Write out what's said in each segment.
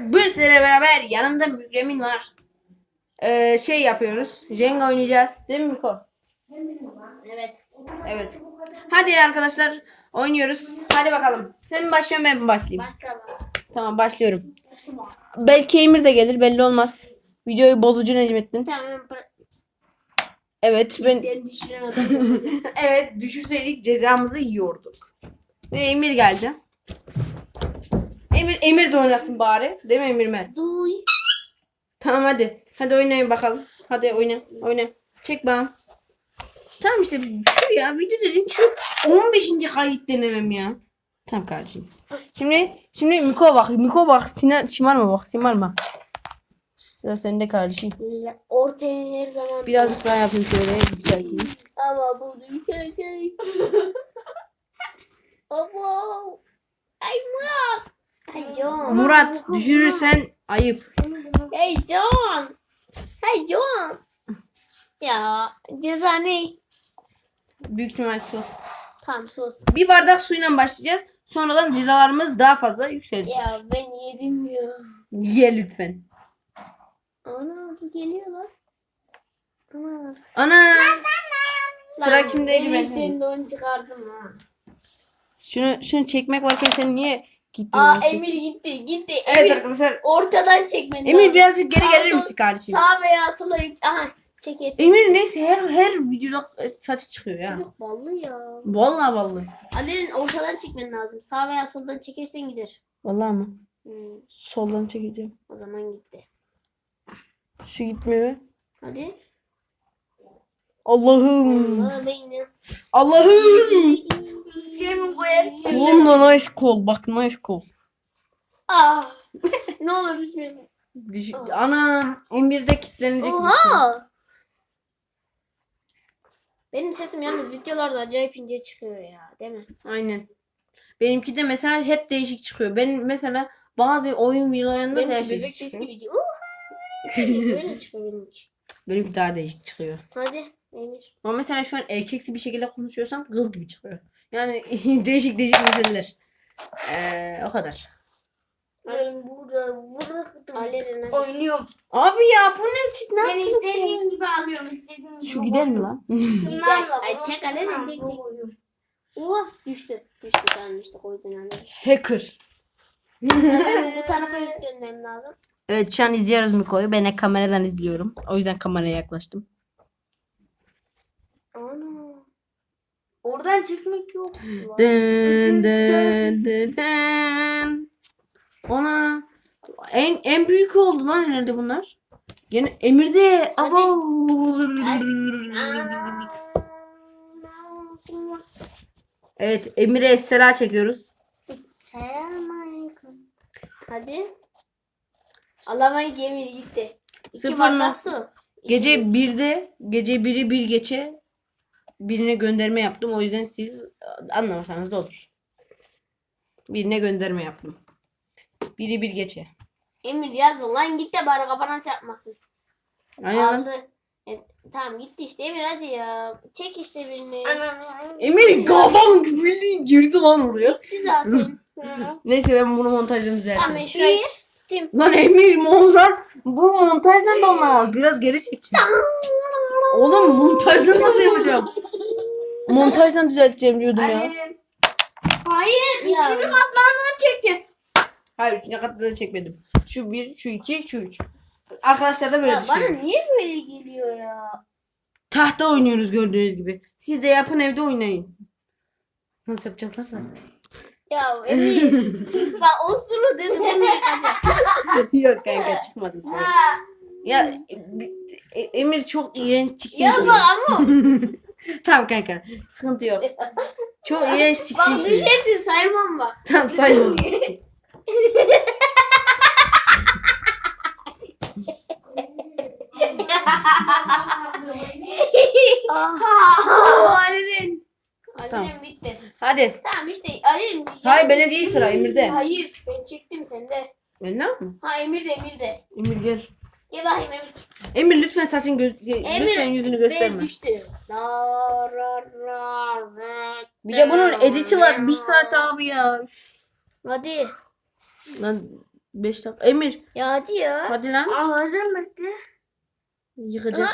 Bu sizlerle beraber yanımda Mükremin var. Ee, şey yapıyoruz. Jenga oynayacağız. Değil mi Miko? Evet. Evet. Hadi arkadaşlar oynuyoruz. Hadi bakalım. Sen mi başlıyorsun ben mi başlayayım? Başla bak. Tamam başlıyorum. Belki Emir de gelir belli olmaz. Videoyu bozucu Necmettin. Tamam. Evet ben evet düşürseydik cezamızı yiyorduk. Ve Emir geldi. Emir Emir de oynasın bari. Değil mi Emir Mert? Duy. Tamam hadi. Hadi oynayın bakalım. Hadi oyna. Oyna. Çek bana. Tamam işte şu ya video dedin şu 15. kayıt denemem ya. Tamam kardeşim. Şimdi şimdi Miko bak. Miko bak. Sinan şımarma bak. Şımarma. Sıra sende kardeşim. Ortaya her zaman. Birazcık daha yapayım şöyle. Güzelteyim. Ama bu düşecek. Ama. Ay Murat. Ay John. Murat düşürürsen ayıp. Hey John. Hey John. Ya ceza ne? Büyük ihtimal su. Tamam sus. Bir bardak suyla başlayacağız. Sonradan cezalarımız daha fazla yükselecek. Ya ben yedim ya. Ye lütfen. Ana bu geliyor lan. Ana. Ana. Sıra kimdeydi ben? Don çıkardım ha. Şunu şunu çekmek varken sen niye gittin? Aa Emir gitti gitti. Evet Emir arkadaşlar. ortadan çekmeni Emir birazcık geri Sağ gelir sol- misin kardeşim? Sağ veya sola yük... Aha çekersin. Emir neyse her her videoda saçı çıkıyor ya. Çok ballı ya. Vallahi vallahi. Ali'nin ortadan çekmen lazım. Sağ veya soldan çekersen gider. Vallahi mı? Hmm, Soldan çekeceğim. o zaman gitti. Şu gitmiyor. Hadi. Allah'ım. Beyni. Allah'ım. Cem koyar. Kolum da nice kol. Bak nice kol. Ah. ne olur düşmesin. Düş Ana. Emir'de kilitlenecek. bir Oha. Benim sesim yalnız videolarda acayip ince çıkıyor ya. Değil mi? Aynen. Benimki de mesela hep değişik çıkıyor. Ben mesela bazı oyun videolarında da Benimki değişik bebek çıkıyor. gibi. Oha. Böyle çıkıyor benimki. Benimki daha değişik çıkıyor. Hadi Emir. Ama mesela şu an erkeksi bir şekilde konuşuyorsam kız gibi çıkıyor. Yani değişik değişik meseleler. Ee, o kadar. Ben burada bıraktım. Oynuyorum. Abi ya bu ne siz ne Ben yaptınız? istediğim gibi alıyorum. istediğim gibi. Şu gider mi lan? Bunlarla Ay, çek Alerin, çek, çek. Oha düştü. Düştü tamam işte koydun hani. Hacker. Bu tarafa yüklenmem lazım. Evet şu an izliyoruz Miko'yu. Ben de kameradan izliyorum. O yüzden kameraya yaklaştım. Ana. Oradan çıkmak yok. Dın dın dın dın. Ona en en büyük oldu lan herhalde bunlar. Yine Emir'de. Abo. Evet Emir'e Esra çekiyoruz. Selamünaleyküm. Hadi. Alamayı gemi gitti. İki Sıfır bardak su. Gece İçin- 1'de gece biri bir geçe birine gönderme yaptım. O yüzden siz anlamasanız da olur. Birine gönderme yaptım. Biri bir geçe. Emir yazın lan git de bari kafana çarpmasın. Aynen. Aldı. E, tamam gitti işte Emir hadi ya. Çek işte birini. Emir kafam bildiğin girdi lan oraya. Gitti zaten. Neyse ben bunu montajını düzelttim. tamam ben şurayı tutayım. Lan Emir montaj bu montajdan da olmaz. Biraz geri çek. Oğlum montajdan nasıl yapacağım? Montajdan düzelteceğim diyordum ya. Hayır. Ya. Üçüncü katlarından çektim. Hayır üçüncü katları çekmedim. Şu bir, şu iki, şu üç. Arkadaşlar da böyle Ya bana niye böyle geliyor ya? Tahta oynuyoruz gördüğünüz gibi. Siz de yapın evde oynayın. Nasıl yapacaklarsa. Ya Emir. Bak osuru dedim onu yapacak. Yok kanka çıkmadı sen. Ha. Ya e- Emir çok iğrenç tiksinç Ya bak ama. Tamam kanka sıkıntı yok. Çok iğrenç Bak tiksinç düşersin saymam bak. Tamam saymam. Oo Ali'nin. Ali'nin Tamam. bitti. Hadi. Tamam işte Ali'nin. Hayır bana değil sıra Emir'de. Hayır ben çektim sende. Ben ne yapayım? Ha Emir de Emir de. Emir gel. Gel bakayım Emir. Emir lütfen saçın gö Emir, lütfen yüzünü gösterme. düştü. La, ra, ra, ra, Bir de bunun editi var. Bir saat abi ya. Hadi. Lan 5 dakika. Emir Ya hadi ya. hadi lan. Alacağım bekle. Yıkacak.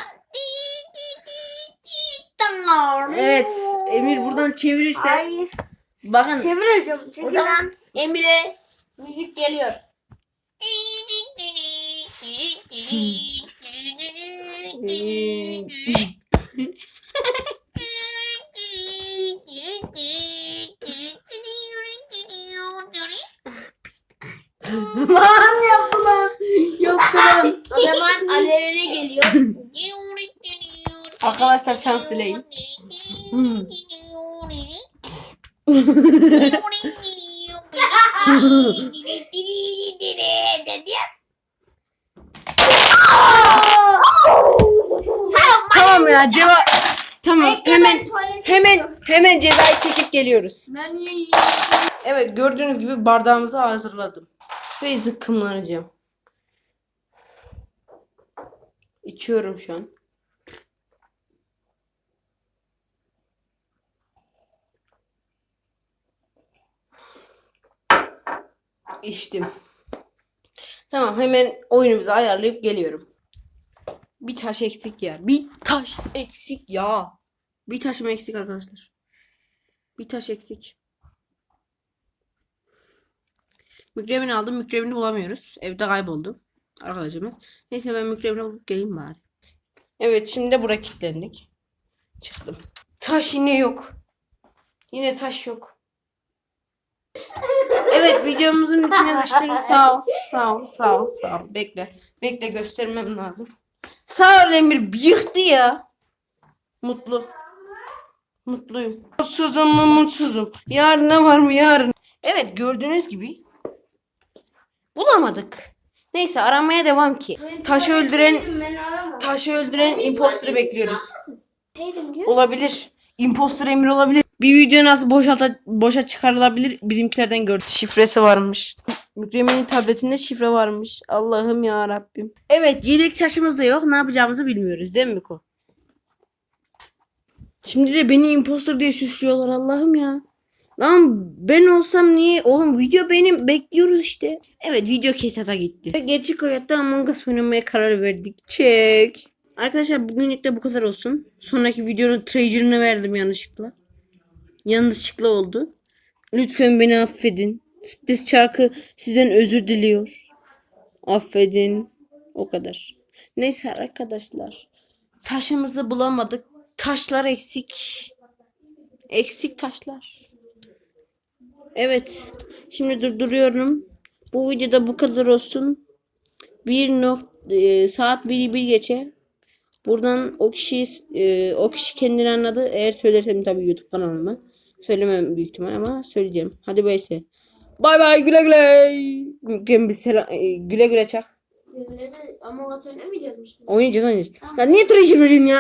Tamam. Evet. Emir buradan çevirirse. Hayır. Bakın. Çevireceğim. Çekil. zaman Emir'e müzik geliyor. Lan yaptı lan. Yaptı lan. O zaman Alev'e geliyor. Arkadaşlar şans dileyin. Hmm. Tamam ya cevap. Tamam hemen hemen hemen cezayı çekip geliyoruz. Ben yiyeyim. Evet gördüğünüz gibi bardağımızı hazırladım. Ve zıkkımlanacağım. İçiyorum şu an. İçtim. Tamam hemen oyunumuzu ayarlayıp geliyorum. Bir taş eksik ya. Bir taş eksik ya. Bir taşım eksik arkadaşlar. Bir taş eksik. Mükremini aldım. Mükremini bulamıyoruz. Evde kayboldu. Arkadaşımız. Neyse ben mükremini bulup geleyim bari. Evet şimdi de buraya kilitlendik. Çıktım. Taş yine yok. Yine taş yok. Evet videomuzun içine sıçtım. Sağ ol. Sağ ol. Sağ ol. Sağ ol. Bekle. Bekle göstermem lazım. Sağ ol Emir. Yıktı ya. Mutlu. Mutluyum. Mutsuzum mu mutsuzum. Yarın ne var mı yarın? Evet gördüğünüz gibi bulamadık. Neyse aramaya devam ki. Taşı öldüren taşı öldüren imposter'ı bekliyoruz. Olabilir. Imposter Emir olabilir. Bir video nasıl boşalta, boşa çıkarılabilir bizimkilerden gördük. Şifresi varmış. Mükremin'in tabletinde şifre varmış. Allah'ım ya Rabbim. Evet yedek taşımız da yok. Ne yapacağımızı bilmiyoruz değil mi Miko? Şimdi de beni imposter diye suçluyorlar Allah'ım ya. Lan ben olsam niye? Oğlum video benim. Bekliyoruz işte. Evet video kesata gitti. Gerçek hayatta Among Us oynamaya karar verdik. Çek. Arkadaşlar bugünlük de bu kadar olsun. Sonraki videonun trailer'ını verdim yanlışlıkla. Yanlışlıkla oldu. Lütfen beni affedin. Stres çarkı sizden özür diliyor. Affedin. O kadar. Neyse arkadaşlar. Taşımızı bulamadık. Taşlar eksik. Eksik taşlar. Evet. Şimdi durduruyorum. Bu videoda bu kadar olsun. Bir nok e, saat biri bir geçe. Buradan o kişi e, o kişi kendini anladı. Eğer söylersem tabii YouTube kanalıma. Söylemem büyük ihtimal ama söyleyeceğim. Hadi bayse. Bay bay güle güle. Mükemmel bir selam. e, güle güle çak. Among Us oynamayacakmış. Oynayacağız oynayacağız. Ya niye treasure veriyorsun ya?